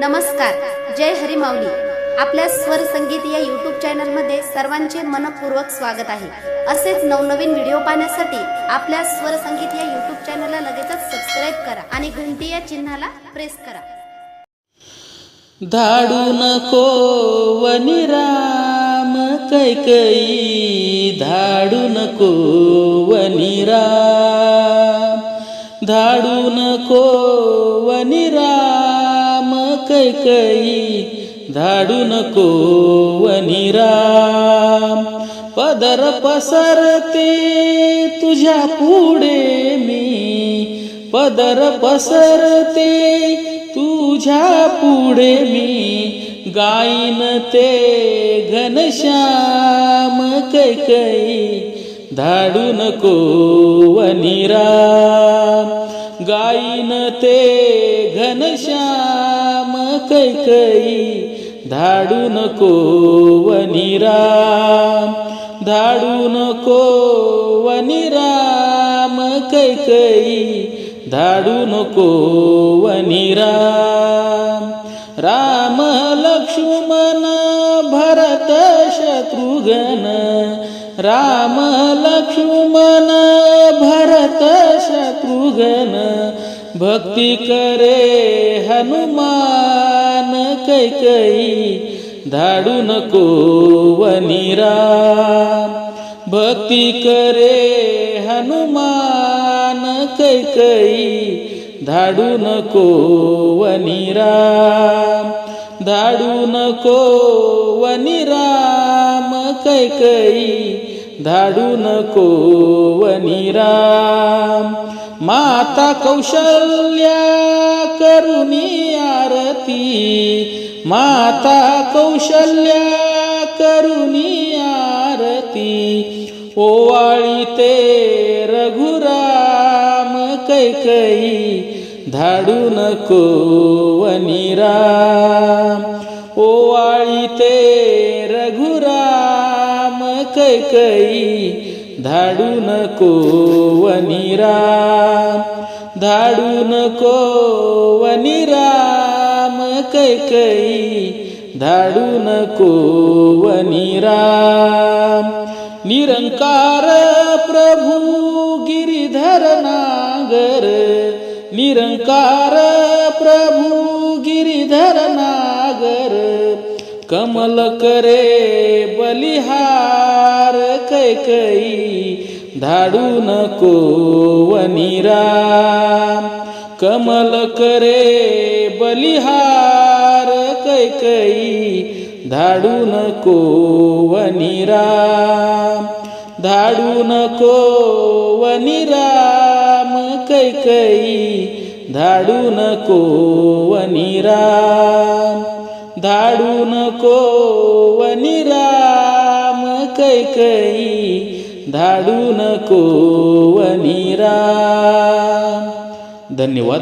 नमस्कार जय हरी माऊली आपल्या स्वर संगीत या युट्यूब चॅनलमध्ये सर्वांचे मनपूर्वक स्वागत आहे. असेच नवनवीन व्हिडिओ पाहण्यासाठी आपल्या स्वर संगीत या युट्यूब चॅनलला लगेचच सबस्क्राईब करा आणि घंटी या चिन्हाला प्रेस करा. धाडू नको वनिराम कैकई धाडू नको वनिराम धाडू नको वनिराम कैकई धाडू नको वनिराम पदर पसरते तुझ्या पुढे मी. पदर पसरते तुझ्या पुढे मी. गाईन ते घनश्याम कैकई धाडू नको वनिराम गाईन ते घनश्याम कैकई धाडू नको वनिराम धाडू नको वनिराम कैकई धाडू नको वनिराम. राम लक्ष्मण भरत शत्रुघ्न राम लक्ष्मण भरत शत्रुघ्न भक्ती करे हनुमान कैकई धाडू नको वनिराम भक्ती करे हनुमान कैकई धाडू नको वनिराम धाडू नको वनिराम कैकई धाडू नको वनिराम माता कौशल्या करुणी आरती. माता कौशल्या करुणी आरती. ओवाळी ते रघुराम कैकई धाडू नको वनिराम ओवाळी ते कैकई धाडू नको वनिराम धाडू नको वनिराम कैकई धाडू नको वनिराम निरंकार प्रभू गिरिधर नागर निरंकार प्रभू गिरिधर नागर कमल करे बलिहार कैकई धाडू नको वनिराम कमल करे बलिहार कैकई धाडू नको वनिराम धाडू नको वनिराम कैकई धाडू नको वनिराम धाडू नको वनिराम कैकई धाडू नको वनिराम धन्यवाद.